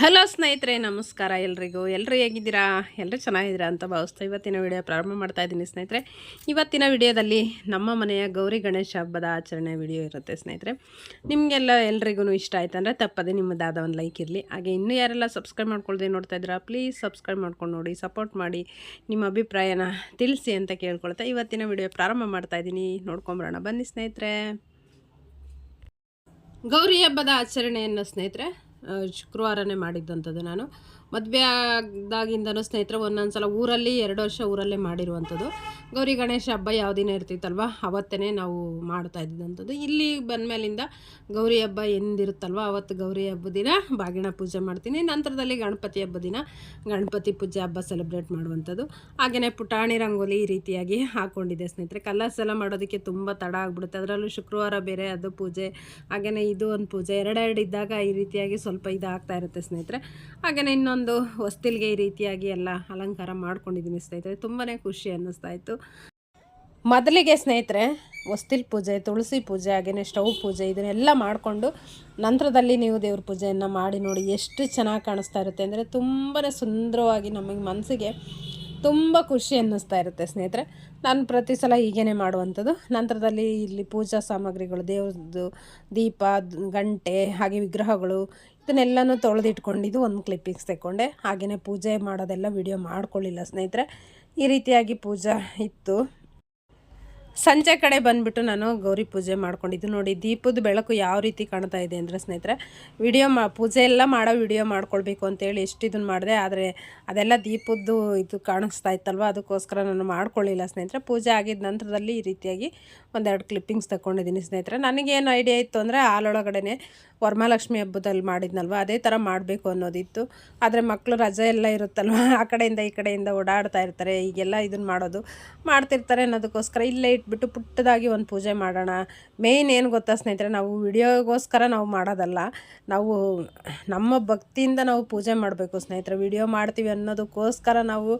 Hello ಸ್ನೇಹಿತರೆ, ನಮಸ್ಕಾರ ಎಲ್ರಿಗೂ. ಎಲ್ಲರೂ ಹೇಗಿದ್ದೀರಾ? ಎಲ್ಲರೂ ಚೆನ್ನಾಗಿದ್ದೀರಾ ಅಂತ ಭಾವಿಸ್ತಾ ಇವತ್ತಿನ ವಿಡಿಯೋ ಪ್ರಾರಂಭ ಮಾಡ್ತಾ ಇದ್ದೀನಿ ಸ್ನೇಹಿತರೆ. ಇವತ್ತಿನ ವಿಡಿಯೋದಲ್ಲಿ ನಮ್ಮ ಮನೆಯ ಗೌರಿ ಗಣೇಶ ಹಬ್ಬದ ಆಚರಣೆ ವಿಡಿಯೋ ಇರುತ್ತೆ ಸ್ನೇಹಿತರೆ. ನಿಮಗೆಲ್ಲ ಎಲ್ರಿಗೂ ಇಷ್ಟ ಆಯ್ತು ಅಂದರೆ ತಪ್ಪದೆ ನಿಮ್ಮದಾದ ಒಂದು ಲೈಕ್ ಇರಲಿ. ಹಾಗೆ ಇನ್ನೂ ಯಾರೆಲ್ಲ ಸಬ್ಸ್ಕ್ರೈಬ್ ಮಾಡ್ಕೊಳ್ದೆ ನೋಡ್ತಾ ಇದ್ದೀರಾ ಪ್ಲೀಸ್ ಸಬ್ಸ್ಕ್ರೈಬ್ ಮಾಡ್ಕೊಂಡು ನೋಡಿ ಸಪೋರ್ಟ್ ಮಾಡಿ ನಿಮ್ಮ ಅಭಿಪ್ರಾಯನ ತಿಳಿಸಿ ಅಂತ ಕೇಳ್ಕೊಳ್ತಾ ಇವತ್ತಿನ ವಿಡಿಯೋ ಪ್ರಾರಂಭ ಮಾಡ್ತಾ ಇದ್ದೀನಿ. ನೋಡ್ಕೊಂಬರೋಣ. ಬನ್ನಿ ಸ್ನೇಹಿತರೆ. ಗೌರಿ ಹಬ್ಬದ ಆಚರಣೆಯನ್ನು ಸ್ನೇಹಿತರೆ ಶುಕ್ರವಾರನೇ ಮಾಡಿದ್ದಂಥದ್ದು ನಾನು. ಮದುವೆ ಆದಾಗಿಂದನೂ ಸ್ನೇಹಿತರೆ ಒಂದೊಂದು ಸಲ ಊರಲ್ಲಿ, ಎರಡು ವರ್ಷ ಊರಲ್ಲೇ ಮಾಡಿರುವಂಥದ್ದು. ಗೌರಿ ಗಣೇಶ ಹಬ್ಬ ಯಾವ ದಿನ ಇರ್ತಿತ್ತಲ್ವ? ಅವತ್ತೇ ನಾವು ಮಾಡ್ತಾ ಇದ್ದಂಥದ್ದು. ಇಲ್ಲಿ ಬಂದಮೇಲಿಂದ ಗೌರಿ ಹಬ್ಬ ಎಂದಿರುತ್ತಲ್ವ? ಅವತ್ತು ಗೌರಿ ಹಬ್ಬದ ದಿನ ಬಾಗಿಣ ಪೂಜೆ ಮಾಡ್ತೀನಿ. ನಂತರದಲ್ಲಿ ಗಣಪತಿ ಹಬ್ಬ ದಿನ ಗಣಪತಿ ಪೂಜೆ ಹಬ್ಬ ಸೆಲೆಬ್ರೇಟ್ ಮಾಡುವಂಥದ್ದು. ಹಾಗೆಯೇ ಪುಟಾಣಿ ರಂಗೋಲಿ ಈ ರೀತಿಯಾಗಿ ಹಾಕ್ಕೊಂಡಿದೆ ಸ್ನೇಹಿತರೆ. ಕಲರ್ಸ್ ಎಲ್ಲ ಮಾಡೋದಕ್ಕೆ ತುಂಬ ತಡ ಆಗ್ಬಿಡುತ್ತೆ. ಅದರಲ್ಲೂ ಶುಕ್ರವಾರ ಬೇರೆ ಅದು ಪೂಜೆ. ಹಾಗೆಯೇ ಇದು ಒಂದು ಪೂಜೆ. ಎರಡೆರಡು ಇದ್ದಾಗ ಈ ರೀತಿಯಾಗಿ ಸ್ವಲ್ಪ ಇದಾಗ್ತಾ ಇರುತ್ತೆ ಸ್ನೇಹಿತರೆ. ಹಾಗೆಯೇ ಇನ್ನೊಂದು ಹೊಸ್ತಿಲ್ಗೆ ಈ ರೀತಿಯಾಗಿ ಎಲ್ಲ ಅಲಂಕಾರ ಮಾಡ್ಕೊಂಡಿದ್ದೀನಿ ಸ್ನೇಹಿತರೆ. ತುಂಬಾ ಖುಷಿ ಅನ್ನಿಸ್ತಾ ಇತ್ತು. ಮೊದಲಿಗೆ ಸ್ನೇಹಿತರೆ, ಹೊಸ್ತಿಲ್ ಪೂಜೆ, ತುಳಸಿ ಪೂಜೆ ಹಾಗೆಯೇ ಸ್ಟವ್ ಪೂಜೆ ಇದನ್ನೆಲ್ಲ ಮಾಡಿಕೊಂಡು ನಂತರದಲ್ಲಿ ನೀವು ದೇವ್ರ ಪೂಜೆಯನ್ನು ಮಾಡಿ ನೋಡಿ ಎಷ್ಟು ಚೆನ್ನಾಗಿ ಕಾಣಿಸ್ತಾ ಇರುತ್ತೆ ಅಂದರೆ ತುಂಬಾ ಸುಂದರವಾಗಿ ನಮಗೆ ಮನಸ್ಸಿಗೆ ತುಂಬ ಖುಷಿ ಅನ್ನಿಸ್ತಾ ಇರುತ್ತೆ ಸ್ನೇಹಿತರೆ. ನಾನು ಪ್ರತಿ ಸಲ ಹೀಗೇ ಮಾಡುವಂಥದ್ದು. ನಂತರದಲ್ಲಿ ಇಲ್ಲಿ ಪೂಜಾ ಸಾಮಗ್ರಿಗಳು, ದೇವ್ರದ್ದು ದೀಪ ಗಂಟೆ, ಹಾಗೆ ವಿಗ್ರಹಗಳು ಇದನ್ನೆಲ್ಲನೂ ತೊಳೆದಿಟ್ಕೊಂಡಿದ್ದು ಒಂದು ಕ್ಲಿಪ್ಪಿಂಗ್ಸ್ ತೆಕ್ಕೊಂಡೆ. ಹಾಗೆಯೇ ಪೂಜೆ ಮಾಡೋದೆಲ್ಲ ವಿಡಿಯೋ ಮಾಡ್ಕೊಳ್ಳಿಲ್ಲ ಸ್ನೇಹಿತರೆ. ಈ ರೀತಿಯಾಗಿ ಪೂಜಾ ಇತ್ತು. ಸಂಜೆ ಕಡೆ ಬಂದುಬಿಟ್ಟು ನಾನು ಗೌರಿ ಪೂಜೆ ಮಾಡ್ಕೊಂಡಿದ್ದು. ನೋಡಿ, ದೀಪದ ಬೆಳಕು ಯಾವ ರೀತಿ ಕಾಣ್ತಾ ಇದೆ ಅಂದರೆ ಸ್ನೇಹಿತರೆ, ವಿಡಿಯೋ ಮಾ, ಪೂಜೆ ಎಲ್ಲ ಮಾಡೋ ವಿಡಿಯೋ ಮಾಡ್ಕೊಳ್ಬೇಕು ಅಂತೇಳಿ ಎಷ್ಟು ಇದನ್ನು ಮಾಡಿದೆ. ಆದರೆ ಅದೆಲ್ಲ ದೀಪದ್ದು ಇದು ಕಾಣಿಸ್ತಾ ಇತ್ತಲ್ವ? ಅದಕ್ಕೋಸ್ಕರ ನಾನು ಮಾಡ್ಕೊಳ್ಳಿಲ್ಲ ಸ್ನೇಹಿತರೆ. ಪೂಜೆ ಆಗಿದ ನಂತರದಲ್ಲಿ ಈ ರೀತಿಯಾಗಿ ಒಂದೆರಡು ಕ್ಲಿಪ್ಪಿಂಗ್ಸ್ ತಗೊಂಡಿದ್ದೀನಿ ಸ್ನೇಹಿತರೆ. ನನಗೇನು ಐಡಿಯಾ ಇತ್ತು ಅಂದರೆ ಹಾಲೊಳಗಡೆ ವರಮಹಾಲಕ್ಷ್ಮಿ ಹಬ್ಬದಲ್ಲಿ ಮಾಡಿದ್ನಲ್ವ? ಅದೇ ಥರ ಮಾಡಬೇಕು ಅನ್ನೋದಿತ್ತು. ಆದರೆ ಮಕ್ಕಳು ರಜೆ ಎಲ್ಲ ಇರುತ್ತಲ್ವ? ಆ ಕಡೆಯಿಂದ ಈ ಕಡೆಯಿಂದ ಓಡಾಡ್ತಾ ಇರ್ತಾರೆ. ಈಗೆಲ್ಲ ಇದನ್ನು ಮಾಡೋದು ಮಾಡ್ತಿರ್ತಾರೆ ಅನ್ನೋದಕ್ಕೋಸ್ಕರ ಇಲ್ಲೇ ಇಟ್ಬಿಟ್ಟು ಪುಟ್ಟದಾಗಿ ಒಂದು ಪೂಜೆ ಮಾಡೋಣ. ಮೇಯ್ನ್ ಏನು ಗೊತ್ತಾ ಸ್ನೇಹಿತರೆ, ನಾವು ವಿಡಿಯೋಗೋಸ್ಕರ ನಾವು ಮಾಡೋದಲ್ಲ. ನಾವು ನಮ್ಮ ಭಕ್ತಿಯಿಂದ ನಾವು ಪೂಜೆ ಮಾಡಬೇಕು ಸ್ನೇಹಿತರೆ. ವಿಡಿಯೋ ಮಾಡ್ತೀವಿ ಅನ್ನೋದಕ್ಕೋಸ್ಕರ ನಾವು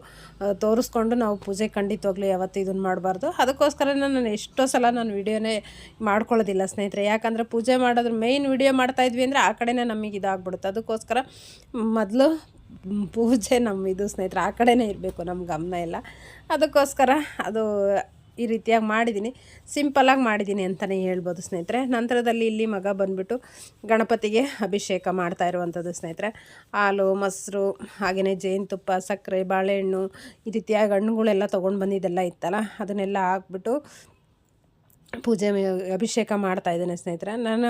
ತೋರಿಸ್ಕೊಂಡು ನಾವು ಪೂಜೆ ಖಂಡಿತವಾಗ್ಲೂ ಯಾವತ್ತೂ ಇದನ್ನು ಮಾಡಬಾರ್ದು. ಅದಕ್ಕೋಸ್ಕರ ನಾನು ಎಷ್ಟೋ ಸಲ ನಾನು ವಿಡಿಯೋನೇ ಮಾಡ್ಕೊಳ್ಳೋದಿಲ್ಲ ಸ್ನೇಹಿತರೆ. ಯಾಕಂದರೆ ಪೂಜೆ ಮಾಡೋದ್ರ ಮೇಯ್ನ್ ವಿಡಿಯೋ ಮಾಡ್ತಾ ಇದ್ವಿ ಅಂದರೆ ಆ ಕಡೆನೇ ನಮಗೆ ಇದಾಗ್ಬಿಡುತ್ತೆ. ಅದಕ್ಕೋಸ್ಕರ ಮೊದಲು ಪೂಜೆ ನಮ್ಮ ಇದು ಸ್ನೇಹಿತರೆ. ಆ ಕಡೆನೇ ಇರಬೇಕು ನಮ್ಮ ಗಮನ ಎಲ್ಲ. ಅದಕ್ಕೋಸ್ಕರ ಅದು ಈ ರೀತಿಯಾಗಿ ಮಾಡಿದ್ದೀನಿ. ಸಿಂಪಲಾಗಿ ಮಾಡಿದ್ದೀನಿ ಅಂತಲೇ ಹೇಳ್ಬೋದು ಸ್ನೇಹಿತರೆ. ನಂತರದಲ್ಲಿ ಇಲ್ಲಿ ಮಗ ಬಂದುಬಿಟ್ಟು ಗಣಪತಿಗೆ ಅಭಿಷೇಕ ಮಾಡ್ತಾ ಇರುವಂಥದ್ದು ಸ್ನೇಹಿತರೆ. ಹಾಲು, ಮೊಸರು, ಹಾಗೆಯೇ ಜೇನುತುಪ್ಪ, ಸಕ್ಕರೆ, ಬಾಳೆಹಣ್ಣು, ಈ ರೀತಿಯಾಗಿ ಹಣ್ಣುಗಳೆಲ್ಲ ತೊಗೊಂಡು ಬಂದಿದ್ದೆಲ್ಲ ಇತ್ತಲ್ಲ, ಅದನ್ನೆಲ್ಲ ಹಾಕ್ಬಿಟ್ಟು ಪೂಜೆ ಅಭಿಷೇಕ ಮಾಡ್ತಾ ಇದ್ದೇನೆ ಸ್ನೇಹಿತರೆ. ನಾನು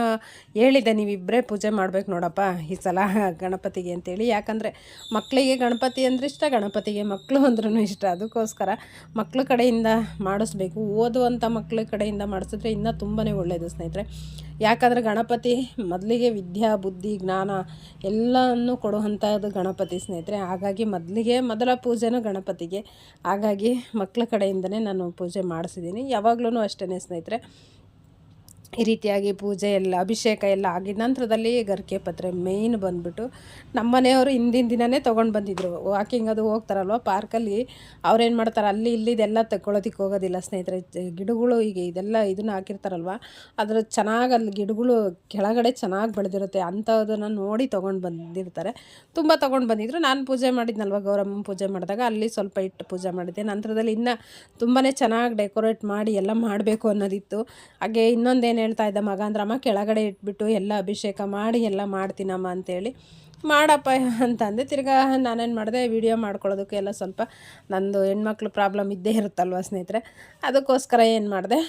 ಹೇಳಿದ್ದೆ ನೀವಿಬ್ಬರೇ ಪೂಜೆ ಮಾಡ್ಬೇಕು ನೋಡಪ್ಪ ಈ ಸಲ ಗಣಪತಿಗೆ ಅಂತೇಳಿ. ಯಾಕಂದರೆ ಮಕ್ಕಳಿಗೆ ಗಣಪತಿ ಅಂದರೆ ಇಷ್ಟ, ಗಣಪತಿಗೆ ಮಕ್ಕಳು ಅಂದ್ರೂ ಇಷ್ಟ. ಅದಕ್ಕೋಸ್ಕರ ಮಕ್ಕಳ ಕಡೆಯಿಂದ ಮಾಡಿಸ್ಬೇಕು. ಓದುವಂಥ ಮಕ್ಕಳ ಕಡೆಯಿಂದ ಮಾಡಿಸಿದ್ರೆ ಇನ್ನೂ ತುಂಬಾ ಒಳ್ಳೆಯದು ಸ್ನೇಹಿತರೆ. ಯಾಕಂದರೆ ಗಣಪತಿ ಮೊದಲಿಗೆ ವಿದ್ಯಾ, ಬುದ್ಧಿ, ಜ್ಞಾನ ಎಲ್ಲವನ್ನು ಕೊಡುವಂಥದ್ದು ಗಣಪತಿ ಸ್ನೇಹಿತರೆ. ಹಾಗಾಗಿ ಮೊದಲಿಗೆ ಮೊದಲ ಪೂಜೆನೂ ಗಣಪತಿಗೆ. ಹಾಗಾಗಿ ಮಕ್ಕಳ ಕಡೆಯಿಂದನೇ ನಾನು ಪೂಜೆ ಮಾಡಿಸಿದ್ದೀನಿ. ಯಾವಾಗ್ಲೂ ಅಷ್ಟೇ ಸ್ನೇಹಿತರೆ. ಈ ರೀತಿಯಾಗಿ ಪೂಜೆ ಎಲ್ಲ, ಅಭಿಷೇಕ ಎಲ್ಲ ಆಗಿದ ನಂತರದಲ್ಲಿ ಗರ್ಕೆ ಪತ್ರೆ ಮೇಯ್ನ್ ಬಂದುಬಿಟ್ಟು ನಮ್ಮ ಮನೆಯವರು ಹಿಂದಿನ ದಿನವೇ ತೊಗೊಂಡು ಬಂದಿದ್ರು. ವಾಕಿಂಗ್ ಅದು ಹೋಗ್ತಾರಲ್ವ ಪಾರ್ಕಲ್ಲಿ ಅವ್ರೇನು ಮಾಡ್ತಾರೆ ಅಲ್ಲಿ ಇಲ್ಲಿ ಇದೆಲ್ಲ ತಗೊಳ್ಳೋದಕ್ಕೆ ಹೋಗೋದಿಲ್ಲ ಸ್ನೇಹಿತರೆ. ಗಿಡಗಳು ಈಗ ಇದೆಲ್ಲ ಇದನ್ನ ಹಾಕಿರ್ತಾರಲ್ವ, ಅದರ ಚೆನ್ನಾಗಿ ಅಲ್ಲಿ ಗಿಡಗಳು ಕೆಳಗಡೆ ಚೆನ್ನಾಗಿ ಬೆಳೆದಿರುತ್ತೆ ಅಂಥದನ್ನು ನೋಡಿ ತೊಗೊಂಡು ಬಂದಿರ್ತಾರೆ. ತುಂಬ ತೊಗೊಂಡು ಬಂದಿದ್ರು. ನಾನು ಪೂಜೆ ಮಾಡಿದ್ನಲ್ವ ಗೌರಮ್ಮ ಪೂಜೆ ಮಾಡಿದಾಗ, ಅಲ್ಲಿ ಸ್ವಲ್ಪ ಇಟ್ಟು ಪೂಜೆ ಮಾಡಿದ್ದೆ. ನಂತರದಲ್ಲಿ ಇನ್ನೂ ತುಂಬಾ ಚೆನ್ನಾಗಿ ಡೆಕೋರೇಟ್ ಮಾಡಿ ಎಲ್ಲ ಮಾಡಬೇಕು ಅನ್ನೋದಿತ್ತು. ಹಾಗೆ ಇನ್ನೊಂದೇನು ಹೇಳ್ತಾ ಇದ್ದ ಮಗ ಅಂದ್ರಮ್ಮ ಕೆಳಗಡೆ ಇಟ್ಬಿಟ್ಟು ಎಲ್ಲ ಅಭಿಷೇಕ ಮಾಡಿ ಎಲ್ಲ ಮಾಡ್ತೀನಮ್ಮ ಅಂತೇಳಿ ಮಾಡಪ್ಪ ಅಂತಂದೆ. ತಿರ್ಗಾ ನಾನೇನು ಮಾಡಿದೆ ವಿಡಿಯೋ ಮಾಡ್ಕೊಳ್ಳೋದಕ್ಕೆ ಎಲ್ಲ ಸ್ವಲ್ಪ ನಂದು ಹೆಣ್ಮಕ್ಳು ಪ್ರಾಬ್ಲಮ್ ಇದ್ದೇ ಇರುತ್ತಲ್ವ ಸ್ನೇಹಿತರೆ, ಅದಕ್ಕೋಸ್ಕರ ಏನು ಮಾಡಿದೆ,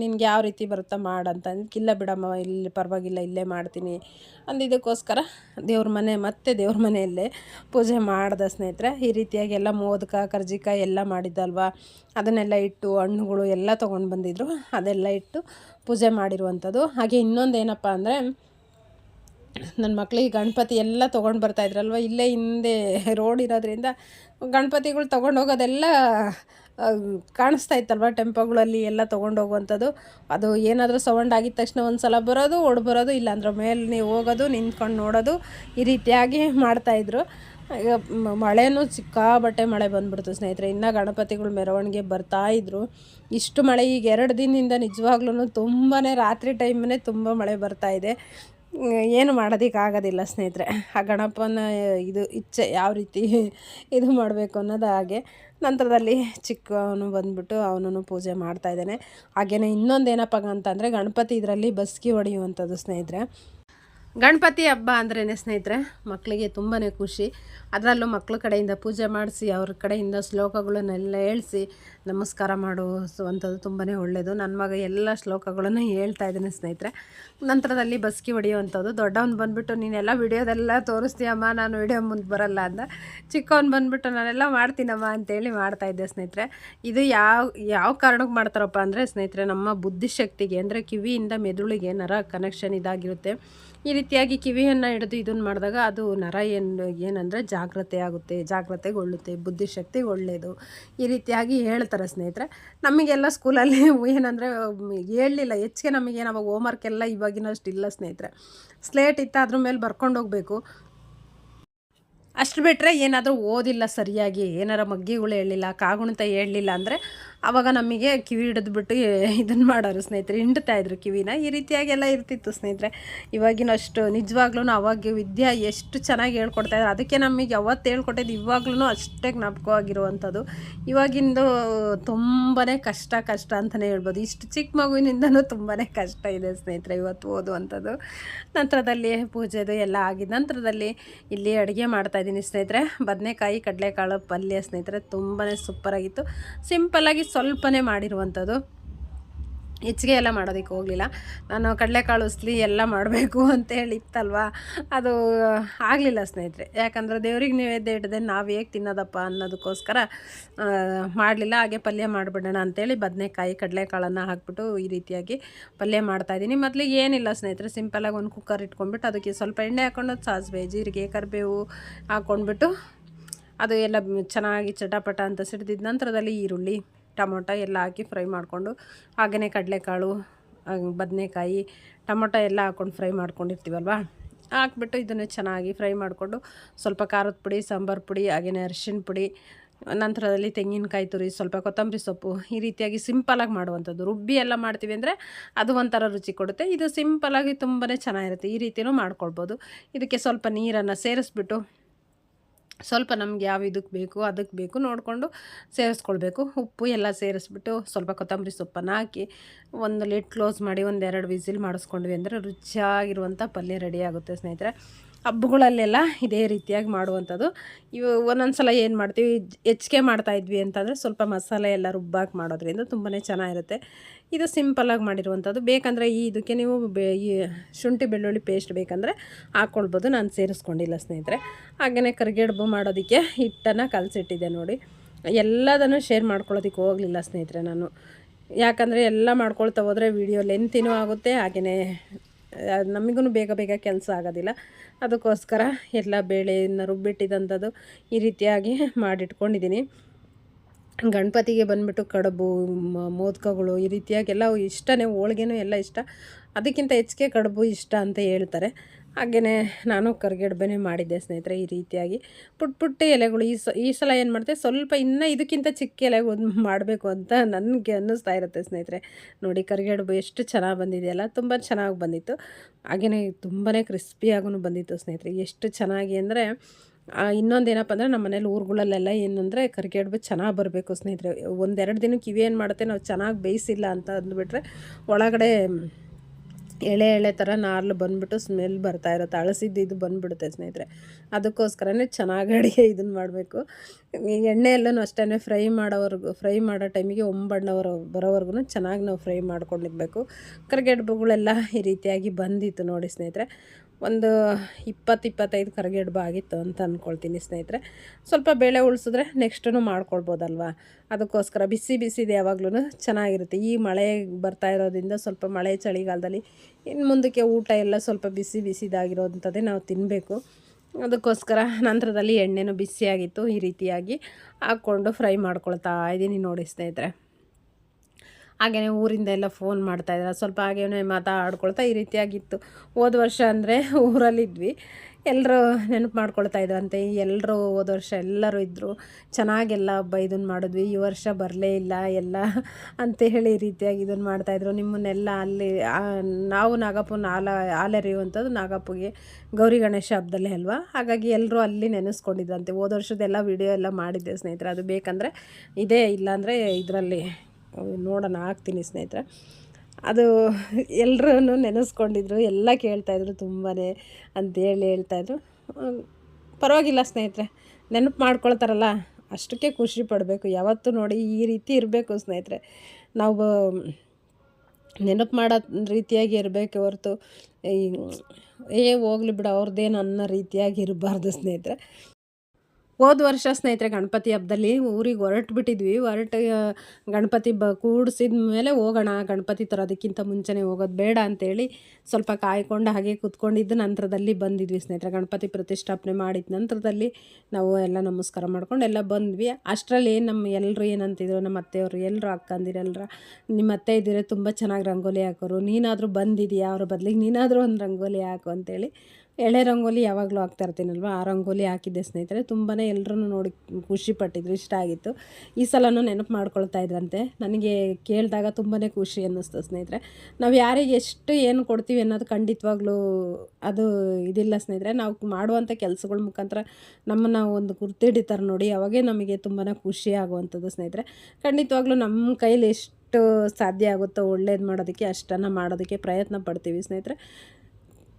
ನಿನಗೆ ಯಾವ ರೀತಿ ಬರುತ್ತಾ ಮಾಡಂತಂದು ಇಲ್ಲ ಬಿಡಮ್ಮ, ಇಲ್ಲಿ ಪರವಾಗಿಲ್ಲ, ಇಲ್ಲೇ ಮಾಡ್ತೀನಿ ಅಂದಿದ್ದಕ್ಕೋಸ್ಕರ ದೇವ್ರ ಮನೆ, ಮತ್ತೆ ದೇವ್ರ ಮನೆಯಲ್ಲೇ ಪೂಜೆ ಮಾಡ್ದೆ ಸ್ನೇಹಿತರೆ. ಈ ರೀತಿಯಾಗಿ ಎಲ್ಲ ಮೋದಕ, ಕರ್ಜಿಕಾಯಿ ಎಲ್ಲ ಮಾಡಿದ್ದಲ್ವ, ಅದನ್ನೆಲ್ಲ ಇಟ್ಟು ಹಣ್ಣುಗಳು ಎಲ್ಲ ತೊಗೊಂಡು ಬಂದಿದ್ರು, ಅದೆಲ್ಲ ಇಟ್ಟು ಪೂಜೆ ಮಾಡಿರುವಂಥದ್ದು ಹಾಗೆ ಇನ್ನೊಂದು ಏನಪ್ಪ ಅಂದರೆ ನನ್ನ ಮಕ್ಳಿಗೆ ಗಣಪತಿ ಎಲ್ಲ ತೊಗೊಂಡು ಬರ್ತಾಯಿದ್ರಲ್ವ ಇಲ್ಲೇ ಹಿಂದೆ ರೋಡ್ ಇರೋದ್ರಿಂದ ಗಣಪತಿಗಳು ತೊಗೊಂಡು ಹೋಗೋದೆಲ್ಲ ಕಾಣಿಸ್ತಾ ಇತ್ತಲ್ವ? ಟೆಂಪೋಗಳಲ್ಲಿ ಎಲ್ಲ ತೊಗೊಂಡು ಹೋಗುವಂಥದ್ದು. ಅದು ಏನಾದರೂ ಸೌಂಡ್ ಆಗಿದ ತಕ್ಷಣ ಒಂದು ಸಲ ಬರೋದು, ಓಡ್ ಬರೋದು, ಇಲ್ಲಾಂದ್ರೆ ಮೇಲೆ ನೀವು ಹೋಗೋದು, ನಿಂತ್ಕೊಂಡು ನೋಡೋದು, ಈ ರೀತಿಯಾಗಿ ಮಾಡ್ತಾಯಿದ್ರು ಈಗ ಮಳೆನೂ ಸಿಕ್ಕಾಬಟ್ಟೆ ಮಳೆ ಬಂದ್ಬಿಡ್ತು ಸ್ನೇಹಿತರೆ. ಇನ್ನೂ ಗಣಪತಿಗಳು ಮೆರವಣಿಗೆ ಬರ್ತಾ ಇದ್ರು. ಇಷ್ಟು ಮಳೆ ಈಗ ಎರಡು ದಿನದಿಂದ ನಿಜವಾಗ್ಲೂ ತುಂಬಾ ರಾತ್ರಿ ಟೈಮೇ ತುಂಬ ಮಳೆ ಬರ್ತಾ ಇದೆ. ಏನು ಮಾಡೋದಕ್ಕಾಗೋದಿಲ್ಲ ಸ್ನೇಹಿತರೆ. ಆ ಗಣಪನ ಇದು ಇಚ್ಛೆ ಯಾವ ರೀತಿ ಇದು ಮಾಡಬೇಕು ಅನ್ನೋದು ಹಾಗೆ ನಂತರದಲ್ಲಿ ಚಿಕ್ಕವನು ಬಂದ್ಬಿಟ್ಟು ಅವನನ್ನು ಪೂಜೆ ಮಾಡ್ತಾ ಇದ್ದಾನೆ. ಹಾಗೆಯೇ ಇನ್ನೊಂದು ಏನಪ್ಪ ಅಂತಂದರೆ ಗಣಪತಿ ಇದರಲ್ಲಿ ಬಸ್ಕಿ ಹೊಡೆಯುವಂಥದ್ದು ಸ್ನೇಹಿತರೆ. ಗಣಪತಿ ಹಬ್ಬ ಅಂದ್ರೇ ಸ್ನೇಹಿತರೆ ಮಕ್ಕಳಿಗೆ ತುಂಬಾ ಖುಷಿ. ಅದರಲ್ಲೂ ಮಕ್ಕಳ ಕಡೆಯಿಂದ ಪೂಜೆ ಮಾಡಿಸಿ, ಅವ್ರ ಕಡೆಯಿಂದ ಶ್ಲೋಕಗಳನ್ನೆಲ್ಲ ಹೇಳಿಸಿ, ನಮಸ್ಕಾರ ಮಾಡುವಂಥದ್ದು ತುಂಬಾ ಒಳ್ಳೆಯದು ನನ್ನ ಮಗ ಎಲ್ಲ ಶ್ಲೋಕಗಳನ್ನು ಹೇಳ್ತಾ ಇದ್ದೀನಿ ಸ್ನೇಹಿತರೆ. ನಂತರದಲ್ಲಿ ಬಸ್ಕಿ ಹೊಡೆಯುವಂಥದ್ದು. ದೊಡ್ಡವನು ಬಂದುಬಿಟ್ಟು, ನೀನೆಲ್ಲ ವಿಡಿಯೋದೆಲ್ಲ ತೋರಿಸ್ತೀಯಮ್ಮ, ನಾನು ವಿಡಿಯೋ ಮುಂದೆ ಬರಲ್ಲ ಅಂತ ಚಿಕ್ಕವನು ಬಂದುಬಿಟ್ಟು, ನಾನೆಲ್ಲ ಮಾಡ್ತೀನಮ್ಮ ಅಂತೇಳಿ ಮಾಡ್ತಾಯಿದ್ದೆ ಸ್ನೇಹಿತರೆ. ಇದು ಯಾವ ಯಾವ ಕಾರಣಕ್ಕೆ ಮಾಡ್ತಾರಪ್ಪ ಅಂದರೆ ಸ್ನೇಹಿತರೆ, ನಮ್ಮ ಬುದ್ಧಿಶಕ್ತಿಗೆ, ಅಂದರೆ ಕಿವಿಯಿಂದ ಮೆದುಳಿಗೆ ನರ ಕನೆಕ್ಷನ್ ಇದಾಗಿರುತ್ತೆ. ಈ ರೀತಿಯಾಗಿ ಕಿವಿಯನ್ನು ಹಿಡಿದು ಇದನ್ನು ಮಾಡಿದಾಗ ಅದು ನರ ಏನು, ಏನಂದರೆ ಜಾಗ್ರತೆ ಆಗುತ್ತೆ, ಜಾಗ್ರತೆಗೊಳ್ಳುತ್ತೆ ಬುದ್ಧಿಶಕ್ತಿ ಒಳ್ಳೆಯದು ಈ ರೀತಿಯಾಗಿ ಹೇಳ್ತಾರೆ ಸ್ನೇಹಿತರೆ. ನಮಗೆಲ್ಲ ಸ್ಕೂಲಲ್ಲಿ ಏನಂದರೆ ಹೇಳಲಿಲ್ಲ. ಹೆಚ್ಚಿಗೆ ನಮಗೇನು ಅವಾಗ ಹೋಮ್ವರ್ಕ್ ಎಲ್ಲ ಇವಾಗಿನಷ್ಟು ಇಲ್ಲ ಸ್ನೇಹಿತರೆ. ಸ್ಲೇಟ್ ಇತ್ತು ಅದ್ರ ಮೇಲೆ ಬರ್ಕೊಂಡು ಹೋಗಬೇಕು. ಅಷ್ಟು ಬಿಟ್ಟರೆ ಏನಾದರೂ ಓದಿಲ್ಲ ಸರಿಯಾಗಿ, ಏನಾರ ಮಗ್ಗಿಗಳು ಹೇಳಲಿಲ್ಲ ಕಾಗುಣಿತ ಹೇಳಲಿಲ್ಲ ಅಂದರೆ ಆವಾಗ ನಮಗೆ ಕಿವಿ ಹಿಡಿದ್ಬಿಟ್ಟು ಇದನ್ನು ಮಾಡೋರು ಸ್ನೇಹಿತರೆ ಹಿಂಡ್ತಾಯಿದ್ರು ಕಿವಿನ. ಈ ರೀತಿಯಾಗೆಲ್ಲ ಇರ್ತಿತ್ತು ಸ್ನೇಹಿತರೆ. ಇವಾಗಿನಷ್ಟು ನಿಜವಾಗ್ಲೂ ಅವಾಗ ವಿದ್ಯೆ ಎಷ್ಟು ಚೆನ್ನಾಗಿ ಹೇಳ್ಕೊಡ್ತಾಯಿದ್ರು ಅದಕ್ಕೆ ನಮಗೆ ಯಾವತ್ತು ಹೇಳ್ಕೊಟ್ಟಿದ್ದು ಇವಾಗ್ಲೂ ಅಷ್ಟೇ ಜ್ಞಾಪಕವಾಗಿರುವಂಥದ್ದು. ಇವಾಗಿಂದು ತುಂಬಾ ಕಷ್ಟ ಕಷ್ಟ ಅಂತಲೇ ಹೇಳ್ಬೋದು. ಇಷ್ಟು ಚಿಕ್ಕ ಮಗುವಿನಿಂದನೂ ತುಂಬಾ ಕಷ್ಟ ಇದೆ ಸ್ನೇಹಿತರೆ ಇವತ್ತು ಓದುವಂಥದ್ದು. ನಂತರದಲ್ಲಿ ಪೂಜೆದು ಎಲ್ಲ ಆಗಿದ ನಂತರದಲ್ಲಿ ಇಲ್ಲಿ ಅಡುಗೆ ಮಾಡ್ತಾಯಿದ್ದೀನಿ ಸ್ನೇಹಿತರೆ. ಬದನೆಕಾಯಿ, ಕಡಲೆಕಾಳು ಪಲ್ಯ ಸ್ನೇಹಿತರೆ ತುಂಬಾ ಸೂಪರಾಗಿತ್ತು ಸಿಂಪಲ್ಲಾಗಿ ಸ್ವಲ್ಪನೇ ಮಾಡಿರುವಂಥದ್ದು. ಹೆಚ್ಚಿಗೆ ಎಲ್ಲ ಮಾಡೋದಕ್ಕೆ ಹೋಗಲಿಲ್ಲ. ನಾನು ಕಡಲೆಕಾಳು, ಉಸ್ಲಿ ಎಲ್ಲ ಮಾಡಬೇಕು ಅಂತೇಳಿ ಇತ್ತಲ್ವ ಅದು ಆಗಲಿಲ್ಲ ಸ್ನೇಹಿತರೆ. ಯಾಕಂದರೆ ದೇವ್ರಿಗೆ ನೈವೇದ್ಯ ಇಡದೆ ನಾವು ಹೇಗೆ ತಿನ್ನೋದಪ್ಪ ಅನ್ನೋದಕ್ಕೋಸ್ಕರ ಮಾಡಲಿಲ್ಲ. ಹಾಗೆ ಪಲ್ಯ ಮಾಡಿಬಿಡೋಣ ಅಂತೇಳಿ ಬದನೆಕಾಯಿ, ಕಡಲೆಕಾಳನ್ನು ಹಾಕ್ಬಿಟ್ಟು ಈ ರೀತಿಯಾಗಿ ಪಲ್ಯ ಮಾಡ್ತಾಯಿದ್ದೀನಿ ಮೊದಲಿಗೆ ಏನಿಲ್ಲ ಸ್ನೇಹಿತರೆ. ಸಿಂಪಲಾಗಿ ಒಂದು ಕುಕ್ಕರ್ ಇಟ್ಕೊಂಡ್ಬಿಟ್ಟು ಅದಕ್ಕೆ ಸ್ವಲ್ಪ ಎಣ್ಣೆ ಹಾಕ್ಕೊಂಡು ಸಾಸಿವೆ, ಜೀರಿಗೆ, ಕರಿಬೇವು ಹಾಕ್ಕೊಂಡ್ಬಿಟ್ಟು ಅದು ಎಲ್ಲ ಚೆನ್ನಾಗಿ ಚಟಪಟ ಅಂತ ಸಿಡ್ದಿದ್ದ ನಂತರದಲ್ಲಿ ಈರುಳ್ಳಿ ಟೊಮೊಟೊ ಎಲ್ಲ ಹಾಕಿ ಫ್ರೈ ಮಾಡಿಕೊಂಡು ಹಾಗೆಯೇ ಕಡಲೆಕಾಳು ಬದನೆಕಾಯಿ, ಟೊಮೊಟೊ ಎಲ್ಲ ಹಾಕ್ಕೊಂಡು ಫ್ರೈ ಮಾಡ್ಕೊಂಡಿರ್ತೀವಲ್ವ? ಹಾಕ್ಬಿಟ್ಟು ಇದನ್ನು ಚೆನ್ನಾಗಿ ಫ್ರೈ ಮಾಡಿಕೊಂಡು, ಸ್ವಲ್ಪ ಖಾರದ ಪುಡಿ, ಸಾಂಬಾರು ಪುಡಿ ಹಾಗೆಯೇ ಅರಿಶಿಣ ಪುಡಿ, ನಂತರದಲ್ಲಿ ತೆಂಗಿನಕಾಯಿ ತುರಿ, ಸ್ವಲ್ಪ ಕೊತ್ತಂಬರಿ ಸೊಪ್ಪು, ಈ ರೀತಿಯಾಗಿ ಸಿಂಪಲಾಗಿ ಮಾಡುವಂಥದ್ದು. ರುಬ್ಬಿ ಎಲ್ಲ ಮಾಡ್ತೀವಿ ಅಂದರೆ ಅದು ಒಂಥರ ರುಚಿ ಕೊಡುತ್ತೆ. ಇದು ಸಿಂಪಲಾಗಿ ತುಂಬಾ ಚೆನ್ನಾಗಿರುತ್ತೆ. ಈ ರೀತಿಯೂ ಮಾಡ್ಕೊಳ್ಬೋದು. ಇದಕ್ಕೆ ಸ್ವಲ್ಪ ನೀರನ್ನು ಸೇರಿಸ್ಬಿಟ್ಟು ಸ್ವಲ್ಪ ನಮ್ಗೆ ಯಾವ ಇದಕ್ಕೆ ಬೇಕು, ಅದಕ್ಕೆ ಬೇಕು ನೋಡಿಕೊಂಡು ಸೇರಿಸ್ಕೊಳ್ಬೇಕು. ಉಪ್ಪು ಎಲ್ಲ ಸೇರಿಸ್ಬಿಟ್ಟು ಸ್ವಲ್ಪ ಕೊತ್ತಂಬರಿ ಸೊಪ್ಪನ್ನು ಹಾಕಿ ಒಂದು ಲಿಟ್ ಕ್ಲೋಸ್ ಮಾಡಿ ಒಂದೆರಡು ವಿಸಿಲ್ ಮಾಡಿಸ್ಕೊಂಡ್ವಿ ಅಂದರೆ ರುಚಿಯಾಗಿರುವಂಥ ಪಲ್ಯ ರೆಡಿ ಆಗುತ್ತೆ ಸ್ನೇಹಿತರೆ. ಹಬ್ಬಗಳಲ್ಲೆಲ್ಲ ಇದೇ ರೀತಿಯಾಗಿ ಮಾಡುವಂಥದ್ದು. ಇವು ಒಂದೊಂದು ಸಲ ಏನು ಮಾಡ್ತೀವಿ, ಹೆಚ್ಚಿಗೆ ಮಾಡ್ತಾಯಿದ್ವಿ ಅಂತಂದರೆ ಸ್ವಲ್ಪ ಮಸಾಲೆ ಎಲ್ಲ ರುಬ್ಬಾಕಿ ಮಾಡೋದ್ರಿಂದ ತುಂಬಾ ಚೆನ್ನಾಗಿರುತ್ತೆ. ಇದು ಸಿಂಪಲ್ಲಾಗಿ ಮಾಡಿರುವಂಥದ್ದು. ಬೇಕಂದರೆ ಈ ಇದಕ್ಕೆ ನೀವು ಬೇ, ಈ ಶುಂಠಿ ಬೆಳ್ಳುಳ್ಳಿ ಪೇಸ್ಟ್ ಬೇಕಂದರೆ ಹಾಕ್ಕೊಳ್ಬೋದು ನಾನು ಸೇರಿಸ್ಕೊಂಡಿಲ್ಲ ಸ್ನೇಹಿತರೆ. ಹಾಗೆಯೇ ಕರಿಗೆಡ್ಬು ಮಾಡೋದಕ್ಕೆ ಹಿಟ್ಟನ್ನು ಕಲಸಿಟ್ಟಿದ್ದೆ ನೋಡಿ. ಎಲ್ಲದನ್ನು ಶೇರ್ ಮಾಡ್ಕೊಳ್ಳೋದಕ್ಕೆ ಹೋಗಲಿಲ್ಲ ಸ್ನೇಹಿತರೆ ನಾನು. ಯಾಕಂದರೆ ಎಲ್ಲ ಮಾಡ್ಕೊಳ್ತಾ ಹೋದರೆ ವೀಡಿಯೋ ಲೆಂತಿನೂ ಆಗುತ್ತೆ ಹಾಗೆಯೇ ನಮಗೂ ಬೇಗ ಬೇಗ ಕೆಲಸ ಆಗೋದಿಲ್ಲ. ಅದಕ್ಕೋಸ್ಕರ ಎಲ್ಲ ಬೇಳೆಯನ್ನು ರುಬ್ಬಿಟ್ಟಿದ್ದಂಥದ್ದು ಈ ರೀತಿಯಾಗಿ ಮಾಡಿಟ್ಕೊಂಡಿದ್ದೀನಿ. ಗಣಪತಿಗೆ ಬಂದುಬಿಟ್ಟು ಕಡುಬು ಮೋದಕಗಳು ಈ ರೀತಿಯಾಗಿ ಎಲ್ಲ ಇಷ್ಟನೇ ಹೋಳ್ಗೆನೂ ಎಲ್ಲ ಇಷ್ಟ. ಅದಕ್ಕಿಂತ ಹೆಚ್ಚಿಗೆ ಕಡುಬು ಇಷ್ಟ ಅಂತ ಹೇಳ್ತಾರೆ. ಹಾಗೆಯೇ ನಾನು ಕರಿಗಡ್ಬೆನೇ ಮಾಡಿದ್ದೆ ಸ್ನೇಹಿತರೆ ಈ ರೀತಿಯಾಗಿ. ಪುಟ್ ಪುಟ್ಟ ಎಲೆಗಳು ಈ ಸ, ಈ ಸಲ ಏನು ಮಾಡ್ತೆ, ಸ್ವಲ್ಪ ಇನ್ನೂ ಇದಕ್ಕಿಂತ ಚಿಕ್ಕ ಎಲೆಗಳು ಮಾಡಬೇಕು ಅಂತ ನನಗೆ ಅನ್ನಿಸ್ತಾ ಇರುತ್ತೆ ಸ್ನೇಹಿತರೆ. ನೋಡಿ ಕರ್ಗೆಡ್ಬು ಎಷ್ಟು ಚೆನ್ನಾಗಿ ಬಂದಿದೆಯಲ್ಲ ತುಂಬ ಚೆನ್ನಾಗಿ ಬಂದಿತ್ತು. ಹಾಗೆಯೇ ತುಂಬಾ ಕ್ರಿಸ್ಪಿಯಾಗೂ ಬಂದಿತ್ತು ಸ್ನೇಹಿತರೆ. ಎಷ್ಟು ಚೆನ್ನಾಗಿ ಅಂದರೆ ಇನ್ನೊಂದು ಏನಪ್ಪ ಅಂದರೆ ನಮ್ಮ ಮನೇಲಿ ಊರುಗಳಲ್ಲೆಲ್ಲ ಏನಂದರೆ ಕರ್ಗೆಡ್ಬು ಚೆನ್ನಾಗಿ ಬರಬೇಕು ಸ್ನೇಹಿತರೆ. ಒಂದೆರಡು ದಿನಕ್ಕೆ ಇವೇನು ಮಾಡುತ್ತೆ ನಾವು ಚೆನ್ನಾಗಿ ಬೇಯಿಸಿಲ್ಲ ಅಂತ ಅಂದ್ಬಿಟ್ರೆ ಒಳಗಡೆ ಎಳೆ ಎಳೆ ಥರ ನಾರ್ಲು ಬಂದುಬಿಟ್ಟು ಸ್ಮೆಲ್ ಬರ್ತಾ ಇರುತ್ತೆ, ಅಳಸಿದ್ದು ಇದು ಬಂದುಬಿಡುತ್ತೆ ಸ್ನೇಹಿತರೆ. ಅದಕ್ಕೋಸ್ಕರನೇ ಚೆನ್ನಾಗಿ ಅಡುಗೆ ಇದನ್ನು ಮಾಡಬೇಕು. ಎಣ್ಣೆಯಲ್ಲೂ ಅಷ್ಟೇ ಫ್ರೈ ಮಾಡೋವರೆಗೂ, ಫ್ರೈ ಮಾಡೋ ಟೈಮಿಗೆ ಒಂಬಣ್ಣವರು ಬರೋವರೆಗೂ ಚೆನ್ನಾಗಿ ನಾವು ಫ್ರೈ ಮಾಡ್ಕೊಂಡಿರ್ಬೇಕು. ಕರಿಗೆಡ್ಬುಗಳೆಲ್ಲ ಈ ರೀತಿಯಾಗಿ ಬಂದಿತ್ತು ನೋಡಿ ಸ್ನೇಹಿತರೆ. ಒಂದು ಇಪ್ಪತ್ತು ಇಪ್ಪತ್ತೈದು ಕರಿಗೆಡ್ಬು ಆಗಿತ್ತು ಅಂತ ಅಂದ್ಕೊಳ್ತೀನಿ ಸ್ನೇಹಿತರೆ. ಸ್ವಲ್ಪ ಬೇಳೆ ಉಳಿಸಿದ್ರೆ ನೆಕ್ಸ್ಟೂ ಮಾಡ್ಕೊಳ್ಬೋದಲ್ವ? ಅದಕ್ಕೋಸ್ಕರ ಬಿಸಿ ಬಿಸಿದು ಯಾವಾಗ್ಲೂ ಚೆನ್ನಾಗಿರುತ್ತೆ. ಈ ಮಳೆ ಬರ್ತಾ ಇರೋದ್ರಿಂದ ಸ್ವಲ್ಪ ಮಳೆ ಚಳಿಗಾಲದಲ್ಲಿ ಇನ್ನು ಮುಂದಕ್ಕೆ ಊಟ ಎಲ್ಲ ಸ್ವಲ್ಪ ಬಿಸಿ ಬಿಸಿದಾಗಿರೋಂಥದ್ದೇ ನಾವು ತಿನ್ನಬೇಕು ಅದಕ್ಕೋಸ್ಕರ ನಂತರದಲ್ಲಿ ಎಣ್ಣೆನೂ ಬಿಸಿಯಾಗಿತ್ತು, ಈ ರೀತಿಯಾಗಿ ಹಾಕ್ಕೊಂಡು ಫ್ರೈ ಮಾಡ್ಕೊಳ್ತಾ ಇದ್ದೀನಿ ನೋಡಿ ಸ್ನೇಹಿತರೆ. ಹಾಗೆಯೇ ಊರಿಂದ ಎಲ್ಲ ಫೋನ್ ಮಾಡ್ತಾಯಿದ್ರು ಸ್ವಲ್ಪ ಹಾಗೇನೇ ಮಾತಾಡ್ಕೊಳ್ತಾ ಈ ರೀತಿಯಾಗಿತ್ತು. ಹೋದ ವರ್ಷ ಅಂದರೆ ಊರಲ್ಲಿದ್ವಿ. ಎಲ್ಲರೂ ನೆನಪು ಮಾಡ್ಕೊಳ್ತಾ ಇದ್ರಂತೆ. ಎಲ್ಲರೂ ಹೋದ ವರ್ಷ ಎಲ್ಲರೂ ಇದ್ದರು ಚೆನ್ನಾಗೆಲ್ಲ ಹಬ್ಬ ಇದನ್ನು ಮಾಡಿದ್ವಿ. ಈ ವರ್ಷ ಬರಲೇ ಇಲ್ಲ, ಎಲ್ಲ ಅಂತ ಹೇಳಿ ಈ ರೀತಿಯಾಗಿ ಇದನ್ನು ಮಾಡ್ತಾಯಿದ್ರು ನಿಮ್ಮನ್ನೆಲ್ಲ ಅಲ್ಲಿ ನಾವು ನಾಗಪ್ಪನ ಆಲ ಆಲೆರಿಯುವಂಥದ್ದು ನಾಗಪ್ಪಗೆ ಗೌರಿ ಗಣೇಶ ಹಬ್ಬದಲ್ಲೇ ಅಲ್ವಾ? ಹಾಗಾಗಿ ಎಲ್ಲರೂ ಅಲ್ಲಿ ನೆನೆಸ್ಕೊಂಡಿದ್ರಂತೆ. ಹೋದ ವರ್ಷದೆಲ್ಲ ವಿಡಿಯೋ ಎಲ್ಲ ಮಾಡಿದ್ದೆ ಸ್ನೇಹಿತರೆ. ಅದು ಬೇಕಂದರೆ, ಇದೇ ಇಲ್ಲಾಂದರೆ ಇದರಲ್ಲಿ ನೋಡೋಣ, ಹಾಕ್ತೀನಿ ಸ್ನೇಹಿತರೆ. ಅದು ಎಲ್ಲರೂ ನೆನೆಸ್ಕೊಂಡಿದ್ರು, ಎಲ್ಲ ಕೇಳ್ತಾಯಿದ್ರು ತುಂಬಾ ಅಂತೇಳಿ ಹೇಳ್ತಾಯಿದ್ರು ಪರವಾಗಿಲ್ಲ ಸ್ನೇಹಿತರೆ, ನೆನಪು ಮಾಡ್ಕೊಳ್ತಾರಲ್ಲ, ಅಷ್ಟಕ್ಕೆ ಖುಷಿ ಪಡಬೇಕು. ಯಾವತ್ತೂ ನೋಡಿ ಈ ರೀತಿ ಇರಬೇಕು ಸ್ನೇಹಿತರೆ. ನಾವು ನೆನಪು ಮಾಡೋ ರೀತಿಯಾಗಿ ಇರಬೇಕು ಹೊರತು ಏ, ಹೋಗ್ಲಿ ಬಿಡು ಅವ್ರದ್ದೇನು ಅನ್ನೋ ರೀತಿಯಾಗಿ ಇರಬಾರ್ದು ಸ್ನೇಹಿತರೆ. ಹೋದ ವರ್ಷ ಸ್ನೇಹಿತರೆ, ಗಣಪತಿ ಹಬ್ಬದಲ್ಲಿ ಊರಿಗೆ ಹೊರಟು ಬಿಟ್ಟಿದ್ವಿ ಹೊರಟು ಗಣಪತಿ ಬ, ಕೂಡಿಸಿದ ಮೇಲೆ ಹೋಗೋಣ, ಗಣಪತಿ ತರೋದಕ್ಕಿಂತ ಮುಂಚೆನೇ ಹೋಗೋದು ಬೇಡ ಅಂತೇಳಿ ಸ್ವಲ್ಪ ಕಾಯ್ಕೊಂಡು ಹಾಗೆ ಕೂತ್ಕೊಂಡಿದ್ದು ನಂತರದಲ್ಲಿ ಬಂದಿದ್ವಿ ಸ್ನೇಹಿತರೆ. ಗಣಪತಿ ಪ್ರತಿಷ್ಠಾಪನೆ ಮಾಡಿದ ನಂತರದಲ್ಲಿ ನಾವು ಎಲ್ಲ ನಮಸ್ಕಾರ ಮಾಡ್ಕೊಂಡು ಎಲ್ಲ ಬಂದ್ವಿ. ಅಷ್ಟರಲ್ಲಿ ನಮ್ಮ ಎಲ್ಲರೂ ಏನಂತಿದ್ರು? ನಮ್ಮ ಅತ್ತೆಯವರು ಎಲ್ಲರೂ ಅಕ್ಕಂದಿರೆಲ್ಲರ ನಿಮ್ಮ ಅತ್ತೆ ಇದ್ದೀರಾ ತುಂಬ ಚೆನ್ನಾಗಿ ರಂಗೋಲಿ ಹಾಕೋರು. ನೀನಾದರೂ ಬಂದಿದೆಯಾ? ಅವ್ರ ಬದಲಿಗೆ ನೀನಾದರೂ ಒಂದು ರಂಗೋಲಿ ಹಾಕು ಅಂತೇಳಿ ಎಳೆ ರಂಗೋಲಿ ಯಾವಾಗಲೂ ಹಾಕ್ತಾ ಇರ್ತೀನಲ್ವ? ಆ ರಂಗೋಲಿ ಹಾಕಿದ್ದೆ ಸ್ನೇಹಿತರೆ. ತುಂಬಾ ಎಲ್ಲರೂ ನೋಡಿ ಖುಷಿ ಪಟ್ಟಿದ್ರು. ಇಷ್ಟ ಆಗಿತ್ತು. ಈ ಸಲನೂ ನೆನಪು ಮಾಡ್ಕೊಳ್ತಾ ಇದ್ರಂತೆ. ನನಗೆ ಕೇಳಿದಾಗ ತುಂಬಾ ಖುಷಿ ಅನ್ನಿಸ್ತು ಸ್ನೇಹಿತರೆ. ನಾವು ಯಾರಿಗೆ ಎಷ್ಟು ಏನು ಕೊಡ್ತೀವಿ ಅನ್ನೋದು ಖಂಡಿತವಾಗ್ಲೂ ಅದು ಇದಿಲ್ಲ ಸ್ನೇಹಿತರೆ. ನಾವು ಮಾಡುವಂಥ ಕೆಲಸಗಳ ಮುಖಾಂತರ ನಮ್ಮನ್ನು ಒಂದು ಗುರ್ತಿಡಿತಾರೆ ನೋಡಿ, ಅವಾಗೇ ನಮಗೆ ತುಂಬಾ ಖುಷಿ ಆಗುವಂಥದ್ದು ಸ್ನೇಹಿತರೆ. ಖಂಡಿತವಾಗ್ಲೂ ನಮ್ಮ ಕೈಲಿ ಎಷ್ಟು ಸಾಧ್ಯ ಆಗುತ್ತೋ ಒಳ್ಳೇದು ಮಾಡೋದಕ್ಕೆ, ಅಷ್ಟನ್ನು ಮಾಡೋದಕ್ಕೆ ಪ್ರಯತ್ನ ಪಡ್ತೀವಿ ಸ್ನೇಹಿತರೆ.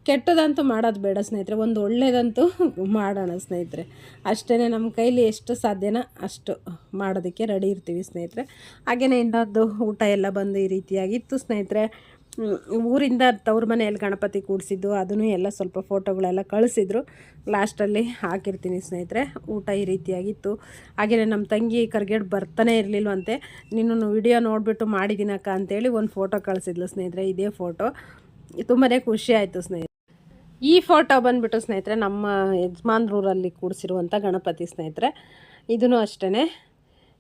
ಕೆಟ್ಟದಂತೂ ಮಾಡೋದು ಬೇಡ ಸ್ನೇಹಿತರೆ, ಒಂದು ಒಳ್ಳೆಯದಂತೂ ಮಾಡೋಣ ಸ್ನೇಹಿತರೆ. ಅಷ್ಟೇ ನಮ್ಮ ಕೈಲಿ ಎಷ್ಟು ಸಾಧ್ಯನೋ ಅಷ್ಟು ಮಾಡೋದಕ್ಕೆ ರೆಡಿ ಇರ್ತೀವಿ ಸ್ನೇಹಿತರೆ. ಹಾಗೆಯೇ ಇನ್ನೊಂದು ಊಟ ಎಲ್ಲ ಬಂದು ಈ ರೀತಿಯಾಗಿತ್ತು ಸ್ನೇಹಿತರೆ. ಊರಿಂದ ತವ್ರ ಮನೆಯಲ್ಲಿ ಗಣಪತಿ ಕೂಡಿಸಿದ್ದು, ಅದನ್ನು ಎಲ್ಲ ಸ್ವಲ್ಪ ಫೋಟೋಗಳೆಲ್ಲ ಕಳಿಸಿದ್ರು. ಲಾಸ್ಟಲ್ಲಿ ಹಾಕಿರ್ತೀನಿ ಸ್ನೇಹಿತರೆ, ಊಟ ಈ ರೀತಿಯಾಗಿತ್ತು. ಹಾಗೆಯೇ ನಮ್ಮ ತಂಗಿ ಕರ್ಗೇಡ್ ಬರ್ತಾನೆ ಇರಲಿಲ್ವಂತೆ ನೀನು ವಿಡಿಯೋ ನೋಡಿಬಿಟ್ಟು ಮಾಡಿದ್ದೀನಕ್ಕ ಅಂತೇಳಿ ಒಂದು ಫೋಟೋ ಕಳಿಸಿದ್ಲು ಸ್ನೇಹಿತರೆ, ಇದೇ ಫೋಟೋ. ತುಂಬಾ ಖುಷಿ ಆಯಿತು ಸ್ನೇಹಿತರೆ. ಈ ಫೋಟೋ ಬಂದುಬಿಟ್ಟು ಸ್ನೇಹಿತರೆ, ನಮ್ಮ ಯಜಮಾನ್ರೂರಲ್ಲಿ ಕೂಡಿಸಿರುವಂಥ ಗಣಪತಿ ಸ್ನೇಹಿತರೆ ಇದೂ ಅಷ್ಟೇ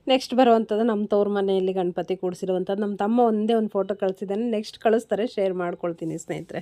ನೆಕ್ಸ್ಟ್ ಬರುವಂಥದ್ದು ನಮ್ಮ ತವ್ರ ಮನೆಯಲ್ಲಿ ಗಣಪತಿ ಕೂಡಿಸಿರುವಂಥದ್ದು ನಮ್ಮ ತಮ್ಮ ಒಂದೇ ಒಂದು ಫೋಟೋ ಕಳಿಸಿದ್ದಾನೆ. ನೆಕ್ಸ್ಟ್ ಕಳಿಸ್ತಾರೆ ಶೇರ್ ಮಾಡ್ಕೊಳ್ತೀನಿ ಸ್ನೇಹಿತರೆ.